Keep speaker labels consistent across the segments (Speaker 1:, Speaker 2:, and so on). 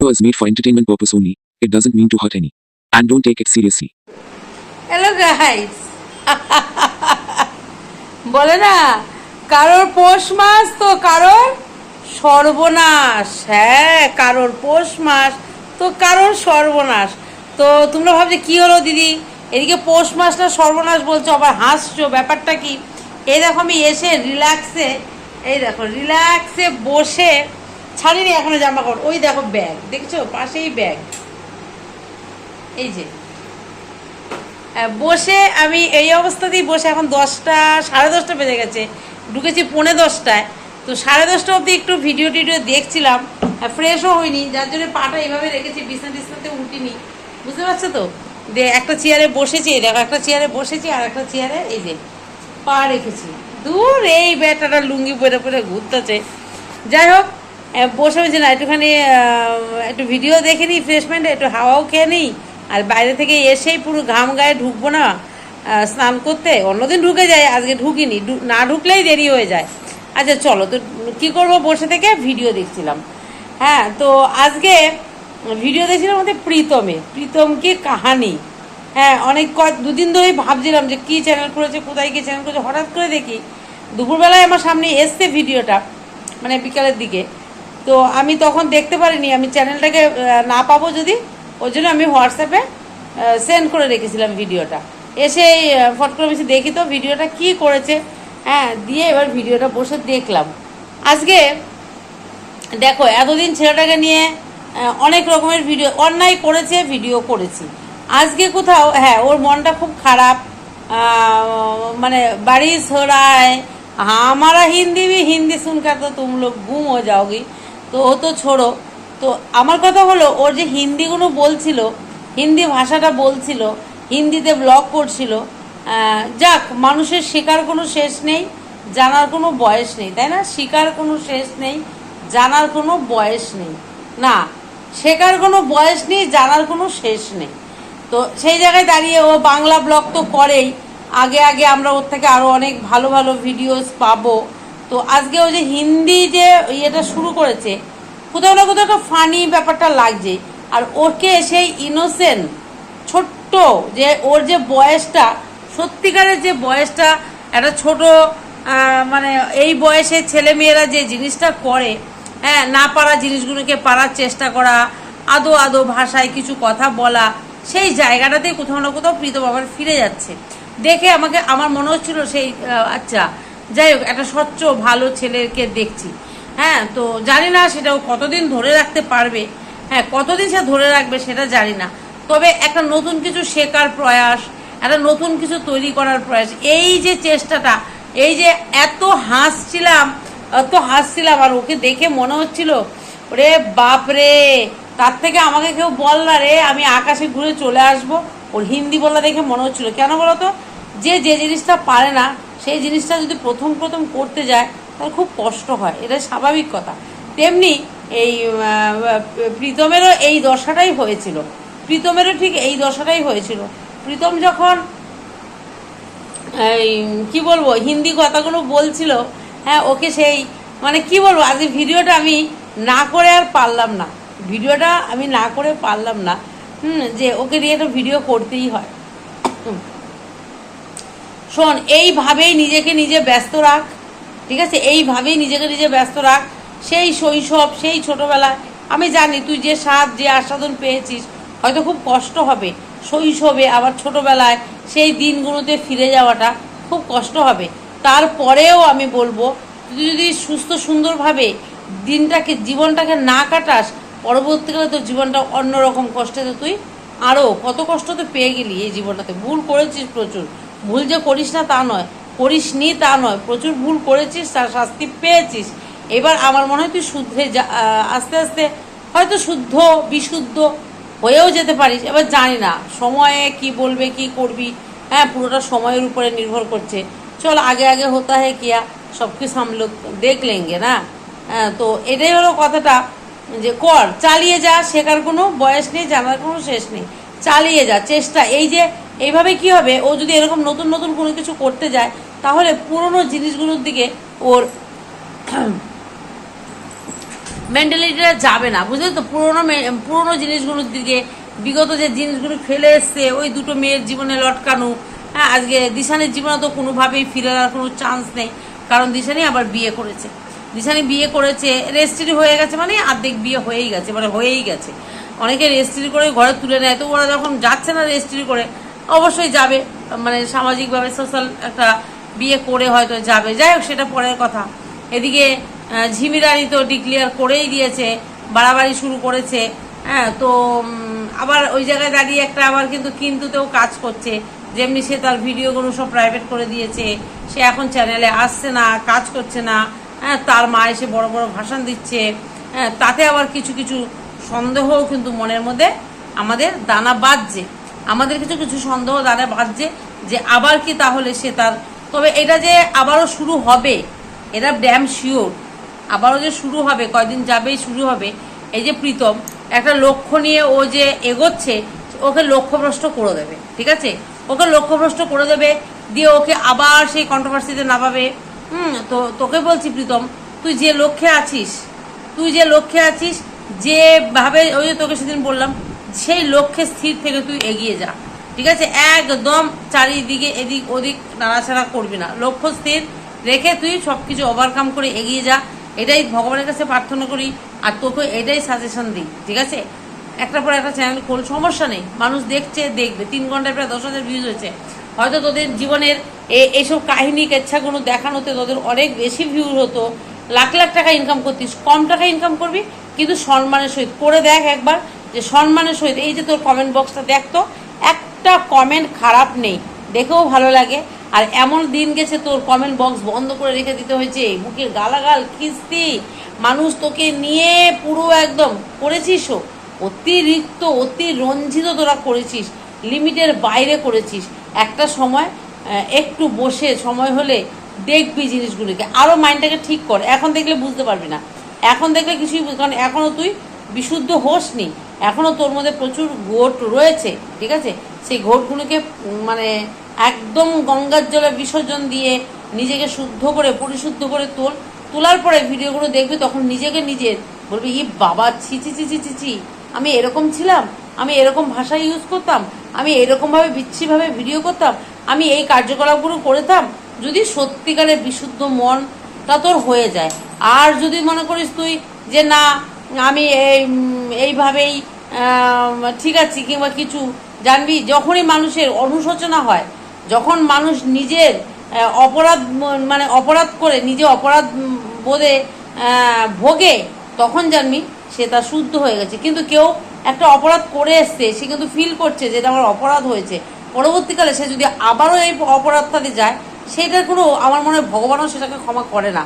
Speaker 1: was made for entertainment purpose only. It doesn't mean to hurt any. And don't take it seriously.
Speaker 2: Hello guys বলে না, কারোর পৌষ মাস তো কারোর সর্বনাশ হ্যাঁ কারোর পৌষ মাস তো কারোর সর্বনাশ তো তোমরা ভাবছে, কি হলো দিদি এদিকে পৌষ মাসটা সর্বনাশ বলছো, আবার হাসছো, ব্যাপারটা কি এই দেখো, আমি এসে রিল্যাক্সে এই দেখো রিল্যাক্সে বসে ছাড়িনি এখনও জামা কাপড় ওই দেখো ব্যাগ দেখছ? পাশেই ব্যাগ এই যে। বসে আমি এই অবস্থাতেই বসে এখন দশটা, সাড়ে দশটা বেজে গেছে। ঢুকেছি পৌনে দশটায়। তো সাড়ে দশটা অবধি একটু ভিডিও টিডিও দেখছিলাম ফ্রেশও হয়নি যার জন্য পাটা এইভাবে রেখেছি, বিছনা টিছনাতে উঠিনি। বুঝতে পারছ তো? যে একটা চেয়ারে বসেছি দেখো, একটা চেয়ারে বসেছি, আর একটা চেয়ারে এই যে, পা রেখেছি। দূর এই ব্যাটাটা লুঙ্গি পরে পরে ঘুরতেছে। যাই হোক বসে হয়েছে না, একটুখানি একটু ভিডিও দেখে নিই ফ্রেশমেন্ট একটু হাওয়াও খেয়ে নিই আর বাইরে থেকে এসেই পুরো ঘাম গায়ে ঢুকবো না স্নান করতে। অন্যদিন ঢুকে যায় আজকে ঢুকিনি না ঢুকলেই দেরি হয়ে যায়। আচ্ছা চলো, তো কী করব বসে থেকে? ভিডিও দেখছিলাম। হ্যাঁ তো আজকে ভিডিও দেখছিলাম আমাদের প্রীতমে প্রীতম কি কাহানি? হ্যাঁ অনেক কয়েক দুদিন ধরেই ভাবছিলাম যে কী চ্যানেল করেছে কোথায় কী চ্যানেল করেছে হঠাৎ করে দেখি দুপুরবেলায় আমার সামনে এসছে ভিডিওটা মানে বিকালের দিকে। তো আমি তখন দেখতে পারিনি আমি চ্যানেলটাকে না পাবো যদি ওই জন্য আমি হোয়াটসঅ্যাপে সেন্ড করে রেখেছিলাম ভিডিওটা। এসে এই, ফট করে বেশি দেখি তো ভিডিওটা কি করেছে। হ্যাঁ দিয়ে এবার ভিডিওটা বসে দেখলাম। আজকে দেখো এতদিন ছেলেটাকে নিয়ে অনেক রকমের ভিডিও অন্যায় করেছে ভিডিও করেছি। আজকে কোথাও হ্যাঁ ওর মনটা খুব খারাপ মানে বাড়ি সরায় আমারা হিন্দি বি, হিন্দি শুনকে তো তুম লোক গুম হয়ে যাওগি। তো ও তো ছোড়ো। তো আমার কথা হলো, ওর যে হিন্দিগুলো বলছিল, হিন্দি ভাষাটা বলছিল, হিন্দিতে ব্লগ করছিল যাক, মানুষের শেখার কোনো শেষ নেই, জানার কোনো বয়স নেই, তাই না? শেখার কোনো শেষ নেই, জানার কোনো বয়স নেই। না, শেখার কোনো বয়স নেই, জানার কোনো শেষ নেই। তো সেই জায়গায় দাঁড়িয়ে ও বাংলা ব্লগ তো করেই। আগে আগে আমরা ওর থেকে আরও অনেক ভালো ভালো ভিডিওস পাবো। তো আজকে ও যে হিন্দি যে ইয়েটা শুরু করেছে, কোথাও না কোথাও একটা ফানি ব্যাপারটা লাগছে। আর ওকে সেই ইনোসেন্ট ছোট্ট যে ওর যে বয়সটা, সত্যিকারের যে বয়সটা, একটা ছোট মানে এই বয়সে ছেলে মেয়েরা যে জিনিসটা করে হ্যাঁ না পারা জিনিসগুলোকে পারার চেষ্টা করা, আদো আদো ভাষায় কিছু কথা বলা সেই জায়গাটাতেই কোথাও না কোথাও প্রীতম আবার ফিরে যাচ্ছে। দেখে আমাকে, আমার মনে হচ্ছিল সেই আচ্ছা যাই হোক, একটা স্বচ্ছ, ভালো ছেলেকে দেখছি। হ্যাঁ তো জানি না সেটাও কতদিন ধরে রাখতে পারবে। হ্যাঁ কতদিন সে ধরে রাখবে সেটা জানি না। তবে একটা নতুন কিছু শেখার প্রয়াস, একটা নতুন কিছু তৈরি করার প্রয়াস, এই যে চেষ্টাটা, এই যে এত হাসছিলাম এত হাসছিলাম, আর ওকে দেখে মনে হচ্ছিল রে তার থেকে আমাকে কেউ বল না রে, আমি আকাশে ঘুরে চলে আসব। ওর হিন্দি বলা দেখে মনে হচ্ছিল, কেন বলো তো? যে যে জিনিসটা পারে না, সেই জিনিসটা যদি প্রথম প্রথম করতে যায়, তাহলে খুব কষ্ট হয়, এটা স্বাভাবিক কথা। তেমনি এই প্রীতমেরও এই দশাটাই হয়েছিল। প্রীতমেরও ঠিক এই দশাটাই হয়েছিল। প্রীতম যখন এই, কী বলব, হিন্দি কথাগুলো বলছিল হ্যাঁ ওকে সেই মানে কি বলব আজকে ভিডিওটা আমি না করে আর পারলাম না। ভিডিওটা আমি না করে পারলাম না। হুম, যে ওকে নিয়ে তো ভিডিও করতেই হয়। শোন, এইভাবেই নিজেকে নিজে ব্যস্ত রাখ, ঠিক আছে? এইভাবেই নিজেকে নিজে ব্যস্ত রাখ। সেই শৈশব, সেই ছোটবেলায়, আমি জানি তুই যে স্বাদ, যে আস্বাদন পেয়েছিস, হয়তো খুব কষ্ট হবে। শৈশবে, আবার ছোটবেলায় সেই দিনগুলোতে ফিরে যাওয়াটা খুব কষ্ট হবে। তারপরেও আমি বলব, তুই যদি সুস্থ, সুন্দরভাবে দিনটাকে, জীবনটাকে না কাটাস পরবর্তীকালে তোর জীবনটা অন্যরকম কষ্টেতে তুই আরও কত কষ্ট তো পেয়ে গেলি এই জীবনটাতে। ভুল করেছিস প্রচুর। ভুল যে করিস না তা নয়। করিস নি তা নয়। প্রচুর ভুল করেছিস, তার শাস্তি পেয়েছিস। এবার আমার মনে হয় তুই শুদ্ধে যা আস্তে আস্তে হয়তো শুদ্ধ, বিশুদ্ধ হয়েও যেতে পারিস। এবার জানি না, সময়ে কি বলবে, কি করবি? হ্যাঁ পুরোটা সময়ের উপরে নির্ভর করছে। চল, আগে আগে হতা হে কিয়া সব কিছু সামলো দেখলেন দেখ লেঙ্গে, না? হ্যাঁ, তো এটাই হলো কথাটা। যে কর, চালিয়ে যা, শেখার কোনো বয়স নেই, জানার কোনো শেষ নেই। চালিয়ে যা, চেষ্টা। এই যে, এইভাবে কি হবে? ও যদি এরকম নতুন নতুন কোনো কিছু করতে যায়, তাহলে পুরনো জিনিসগুলোর দিকে ওর মেন্টালিটিটা যাবে না। বুঝলে তো? পুরোনো পুরোনো জিনিসগুলোর দিকে, বিগত যে জিনিসগুলো ফেলে এসছে, ওই দুটো মেয়ের জীবনে লটকানো হ্যাঁ আজকে দিশানের জীবনে তো কোনোভাবেই ফিরে কোনো চান্স নেই। কারণ দিশানি আবার বিয়ে করেছে। দিশানি বিয়ে করেছে রেজিস্ট্রি হয়ে গেছে মানে অর্ধেক বিয়ে হয়েই গেছে মানে হয়েই গেছে। অনেকে রেজিস্ট্রি করে ঘরে তুলে নেয়, তো ওরা যখন যাচ্ছে না রেজিস্ট্রি করে, অবশ্যই যাবে মানে সামাজিকভাবে সোশ্যাল একটা বিয়ে করে হয়তো যাবে। যাই হোক, সেটা পরের কথা। এদিকে ঝিমিরানি তো ডিক্লেয়ার করেই দিয়েছে, বাড়াবাড়ি শুরু করেছে হ্যাঁ তো আবার ওই জায়গায় দাঁড়িয়ে একটা আবার কিন্তু কিন্তুতেও কাজ করছে। যেমনি সে তার ভিডিওগুলো সব প্রাইভেট করে দিয়েছে, সে এখন চ্যানেলে আসছে না, কাজ করছে না। হ্যাঁ তার মা এসে বড় বড় ভাষণ দিচ্ছে। হ্যাঁ তাতে আবার কিছু কিছু সন্দেহও কিন্তু মনের মধ্যে আমাদের দানা বাজছে আমাদের কিছু কিছু সন্দেহ দানা বাজছে যে আবার কি তাহলে সে তার তবে এটা যে আবারও শুরু হবে, এটা ড্যাম শিওর আবারও যে শুরু হবে, কয়দিন যাবেই শুরু হবে। এই যে প্রীতম, একটা লক্ষ্য নিয়ে ও যে এগোচ্ছে, ওকে লক্ষ্যভ্রষ্ট করে দেবে, ঠিক আছে? ওকে লক্ষ্যভ্রষ্ট করে দেবে, দিয়ে ওকে আবার সেই কন্ট্রোভার্সিতে নামাবে। হুম, তো তোকে বলছি প্রীতম, তুই যে লক্ষ্যে আছিস, তুই যে লক্ষ্যে আছিস যেভাবে ওই তোকে সেদিন বললাম, সেই লক্ষ্যে স্থির থেকে তুই এগিয়ে যা, ঠিক আছে? একদম চারিদিকে এদিক ওদিক নাড়াচাড়া করবি না। লক্ষ্য স্থির রেখে তুই সব কিছু ওভারকাম করে এগিয়ে যা। এটাই ভগবানের কাছে প্রার্থনা করি, আর তোকে এটাই সাজেশন দিই, ঠিক আছে? একটা পর একটা চ্যানেল খোল, সমস্যা নেই। মানুষ দেখছে, দেখবে। তিন ঘন্টায় প্রায় দশ হাজার ভিউজ হয়েছে। হয়তো তোদের জীবনের এইসব কাহিনী, কেচ্ছাগুলো দেখানোতে তোদের অনেক বেশি ভিউ হতো। লাখ লাখ টাকা ইনকাম করতিস, কম টাকা ইনকাম করবি, কিন্তু সম্মানের সহিত। করে দেখ একবার যে সম্মানের সহিত। এই যে তোর কমেন্ট বক্সটা দেখতো একটা কমেন্ট খারাপ নেই। দেখেও ভালো লাগে। আর এমন দিন গেছে তোর কমেন্ট বক্স বন্ধ করে রেখে দিতে হয়েছে। মুখে গালাগাল, কিস্তি, মানুষ তোকে নিয়ে পুরো একদম করেছিসও অতিরিক্ত অতি রঞ্জিত তোরা করেছিস। লিমিটের বাইরে করেছিস। একটা সময় একটু বসে সময় হলে দেখবি জিনিসগুলিকে। আরও মাইন্ডটাকে ঠিক কর। এখন দেখলে বুঝতে পারবি না। এখন দেখলে কিছুই কারণ এখনও তুই বিশুদ্ধ হোসনি। এখনও তোর মধ্যে প্রচুর ঘোট রয়েছে, ঠিক আছে? সেই ঘোটগুলোকে মানে একদম গঙ্গার জলে বিসর্জন দিয়ে নিজেকে শুদ্ধ করে, পরিশুদ্ধ করে তোল। তোলার পরে ভিডিওগুলো দেখবি, তখন নিজেকে নিজের বলবি ই বাবা ছি ছি ছি ছি ছি, আমি এরকম ছিলাম? আমি এরকম ভাষা ইউজ করতাম, আমি এরকমভাবে বিচ্ছিভাবে ভিডিও করতাম, আমি এই কার্যকলাপগুলো করতাম, যদি সত্যিকারের বিশুদ্ধ মনটা তোর হয়ে যায়। আর যদি মনে করিস তুই যে না, আমি এই, এইভাবেই ঠিক আছি কিংবা কিছু জানবি, যখনই মানুষের অনুশোচনা হয়, যখন মানুষ নিজের অপরাধ মানে অপরাধ করে, নিজে অপরাধ বোধে ভোগে, তখন জানবি সে তা শুদ্ধ হয়ে গেছে। কিন্তু কেউ একটা অপরাধ করে এসছে, সে কিন্তু ফিল করছে যে এটা আমার অপরাধ হয়েছে। পরবর্তীকালে সে যদি আবারও এই অপরাধটাতে যায়, সেটার কোনো, আমার মনে হয় ভগবানও সেটাকে ক্ষমা করে না।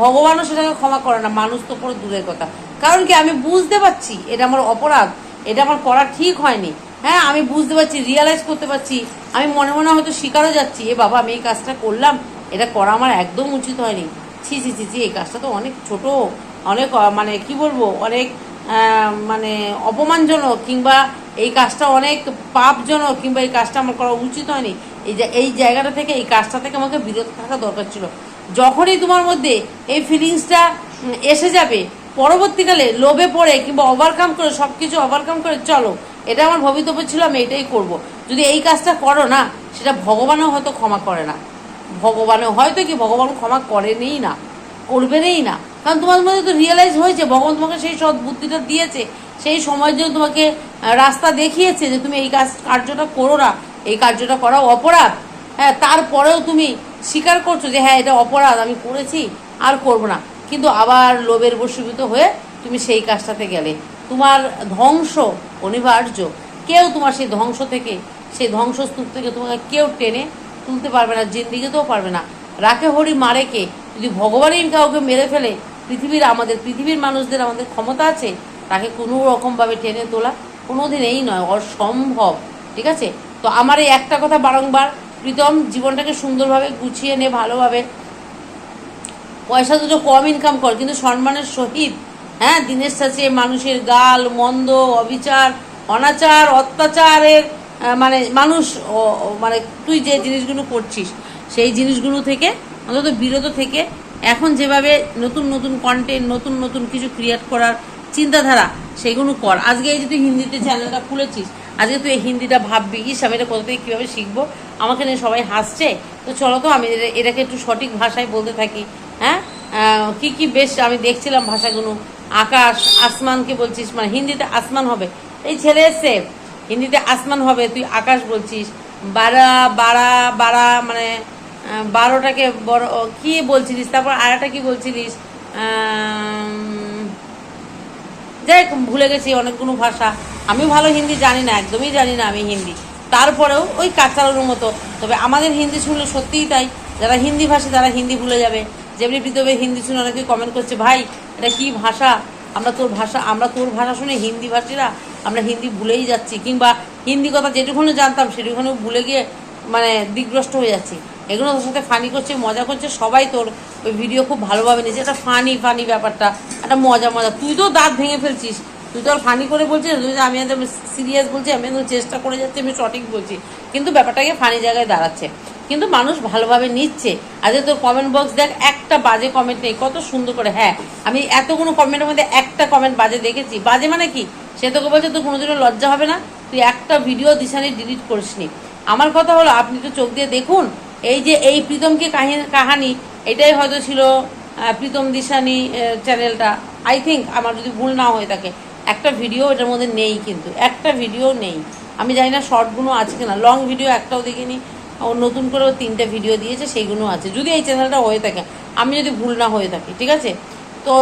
Speaker 2: ভগবানও সেটাকে ক্ষমা করে না, মানুষ তো পুরো দূরের কথা। কারণ কি, আমি বুঝতে পারছি এটা আমার অপরাধ, এটা আমার করা ঠিক হয়নি। হ্যাঁ আমি বুঝতে পারছি রিয়ালাইজ করতে পারছি, আমি মনে মনে হয়তো শিকারও যাচ্ছি, এ বাবা, আমি এই কাজটা করলাম, এটা করা আমার একদম উচিত হয়নি। ছি ছি ছি ছি, এই কাজটা তো অনেক ছোট, অনেক মানে কি বলব, অনেক মানে অপমানজনক কিংবা এই কাজটা অনেক পাপজনক কিংবা এই কাজটা আমার করা উচিত হয়নি। এই যে, এই জায়গাটা থেকে, এই কাজটা থেকে আমাকে বিরত থাকা দরকার ছিল। যখনই তোমার মধ্যে এই ফিলিংসটা এসে যাবে, পরবর্তীকালে লোভে পড়ে কিংবা ওভারকাম করে সব কিছু ওভারকাম করে, চলো, এটা আমার ভবিতব্য ছিল, আমি এটাই করব। যদি এই কাজটা করো না, সেটা ভগবানও হয়তো ক্ষমা করে না। ভগবানও, হয়তো কি ভগবান ক্ষমা করেনই না, করবেনই না। কারণ তোমার মধ্যে তো রিয়েলাইজ হয়েছে, ভগবান তোমাকে সেই সৎ বুদ্ধিটা দিয়েছে, সেই সময়ের জন্য তোমাকে রাস্তা দেখিয়েছে যে তুমি এই কাজ, কার্যটা করো না, এই কার্যটা করা অপরাধ। হ্যাঁ তারপরেও তুমি স্বীকার করছ যে হ্যাঁ এটা অপরাধ, আমি করেছি, আর করব না। কিন্তু আবার লোভের বশীভূত হয়ে তুমি সেই কাজটাতে গেলে। তোমার ধ্বংস অনিবার্য। কেউ তোমার সেই ধ্বংস থেকে, সেই ধ্বংসস্তূপ থেকে তোমাকে কেউ টেনে তুলতে পারবে না, জিন্দিগিতেও পারবে না। রাখে হরি মারে কে যদি ভগবানই কাউকে মেরে ফেলে পৃথিবীর আমাদের, পৃথিবীর মানুষদের আমাদের ক্ষমতা আছে, তাকে কোনো রকমভাবে টেনে তোলা কোনো দিন এই নয়, অসম্ভব, ঠিক আছে? তো আমার এই একটা কথা বারংবার, প্রীতম, জীবনটাকে সুন্দরভাবে গুছিয়ে নে ভালোভাবে। পয়সা দুটো কম ইনকাম কর, কিন্তু সম্মানের সহিত হ্যাঁ দিনের সাথে মানুষের গাল, মন্দ, অবিচার, অনাচার, অত্যাচারের মানে মানুষ মানে তুই যে জিনিসগুলো করছিস, সেই জিনিসগুলো থেকে, অন্তত বিরত থেকে এখন যেভাবে নতুন নতুন কন্টেন্ট নতুন নতুন কিছু ক্রিয়েট করার চিন্তাধারা, সেগুলো কর। আজকে এই যে তুই হিন্দিতে চ্যানেলটা খুলেছিস, আজকে তুই এই হিন্দিটা ভাববি, ইস, আমি এটা কোথা থেকে কীভাবে শিখব? আমাকে নিয়ে সবাই হাসছে। তো চলো তো, আমি এটাকে একটু সঠিক ভাষায় বলতে থাকি হ্যাঁ? কি কি বেশ আমি দেখছিলাম ভাষাগুলো। আকাশ, আসমানকে বলছিস মানে হিন্দিতে আসমান হবে। এই ছেলে এসছে, হিন্দিতে আসমান হবে, তুই আকাশ বলছিস। বারা বারা বারা মানে বারোটাকে বড় কি বলছিলিস? তারপর আরেকটা কি বলছিলিস? যাই ভুলে গেছি অনেকগুলো ভাষা। আমি ভালো হিন্দি জানি না, একদমই জানি না আমি হিন্দি। তারপরেও ওই কাঁচালোর মতো। তবে আমাদের হিন্দি শুনলে সত্যিই তাই। যারা হিন্দি ভাষী, তারা হিন্দি ভুলে যাবে। যেমনি পৃথিবীর হিন্দি শুনে অনেকে কমেন্ট করছে, ভাই, এটা কি ভাষা? আমরা তোর ভাষা, আমরা তোর ভাষা শুনে হিন্দি ভাষীরা, আমরা হিন্দি ভুলেই যাচ্ছি। কিংবা হিন্দি কথা যেটুকুনি জানতাম সেটুকুনি ভুলে গিয়ে মানে দিগ্রস্ত হয়ে যাচ্ছি। এগুলো তোর সাথে ফানি করছে, মজা করছে, সবাই তোর ওই ভিডিও খুব ভালোভাবে নিয়েছে। একটা ফানি ফানি ব্যাপারটা। একটা মজা মজা। তুই তো দাঁত ভেঙে ফেলছিস। তুই তো আর ফানি করে বলছিস তুই আমি সিরিয়াস বলছি, আমি চেষ্টা করে যাচ্ছি, আমি সঠিক বলছি। কিন্তু ব্যাপারটাকে ফানি জায়গায় দাঁড়াচ্ছে। কিন্তু মানুষ ভালোভাবে নিচ্ছে। আজকে তোর কমেন্ট বক্স দেখ, একটা বাজে কমেন্ট নেই। কত সুন্দর করে। হ্যাঁ আমি এতগুলো কমেন্টের মধ্যে একটা কমেন্ট বাজে দেখেছি। বাজে মানে কি? সে তোকে বলছে, তোর কোনোদিনও লজ্জা হবে না। তুই একটা ভিডিও দিশানি ডিলিট করিসনি। আমার কথা হলো, আপনি তো চোখ দিয়ে দেখুন এই যে এই প্রীতমকে কাহিনী কাহানি, এটাই হয়তো ছিল প্রীতম দিশানি চ্যানেলটা আই থিঙ্ক আমার যদি ভুল না হয়ে থাকে, একটা ভিডিও এটার মধ্যে নেই কিন্তু, একটা ভিডিও নেই। আমি জানি না শর্টগুলো আছে কিনা লং ভিডিও একটাও দেখিনি, ও নতুন করে ও তিনটে ভিডিও দিয়েছে, সেইগুলো আছে। যদি এই চ্যানেলটা হয়ে থাকে, আমি যদি ভুল না হয়ে থাকি, ঠিক আছে? তো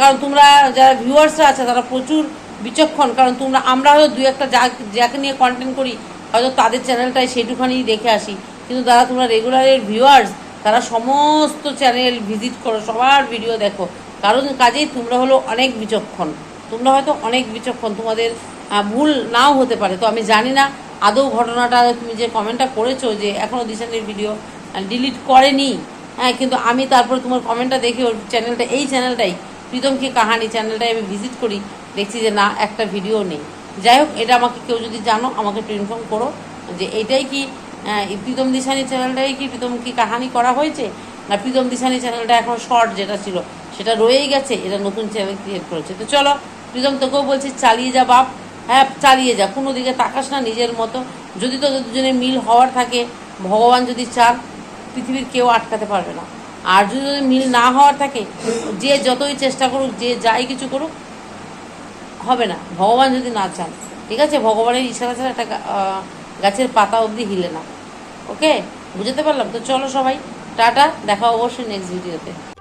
Speaker 2: কারণ তোমরা যারা ভিউয়ার্সরা আছে, তারা প্রচুর বিচক্ষণ, কারণ তোমরা, আমরা হয়তো দু একটা যা, যাকে নিয়ে কন্টেন্ট করি, হয়তো তাদের চ্যানেলটাই সেটুখানি দেখে আসি। কিন্তু যারা তোমরা রেগুলারের ভিউয়ার্স তারা সমস্ত চ্যানেল ভিজিট করো, সবার ভিডিও দেখো। কারণ কাজেই তোমরা হলো অনেক বিচক্ষণ। তোমরা হয়তো অনেক বিচক্ষণ, তোমাদের ভুল নাও হতে পারে। তো আমি জানি না, আদৌ ঘটনাটা তুমি যে কমেন্টটা করেছ যে এখনও দিশানির ভিডিও ডিলিট করেনি। হ্যাঁ কিন্তু আমি তারপরে তোমার কমেন্টটা দেখে ওর চ্যানেলটা এই চ্যানেলটাই প্রীতম কি কাহানি চ্যানেলটাই আমি ভিজিট করি, দেখছি যে না, একটা ভিডিও নেই। যাই হোক, এটা আমাকে কেউ যদি জানো, আমাকে একটু ইনফর্ম করো যে এইটাই কি এই প্রীতম দিশানি চ্যানেলটাই কি প্রীতম কি কাহানি করা হয়েছে? না প্রীতম দিশানি চ্যানেলটা এখন শর্ট যেটা ছিল, সেটা রয়েই গেছে, এটা নতুন চ্যানেল ক্রিয়েট করেছে। তো চলো, প্রীতম তোকেও বলছি, চালিয়ে যা বাপ। হ্যাঁ চালিয়ে যা, কোনো দিকে তাকাস না নিজের মতো। যদি তোদের দুজনে মিল হওয়ার থাকে, ভগবান যদি চান, পৃথিবীর কেউ আটকাতে পারবে না। আর যদি মিল না হওয়ার থাকে, যে যতই চেষ্টা করুক, যে যাই কিছু করুক, হবে না। ভগবান যদি না চান, ঠিক আছে? ভগবানের ইশারা ছাড়া একটা গাছের পাতা অবধি হিলে না। ওকে বুঝতে পারলাম? তো চলো সবাই টাটা দেখা অবশ্যই নেক্সট ভিডিওতে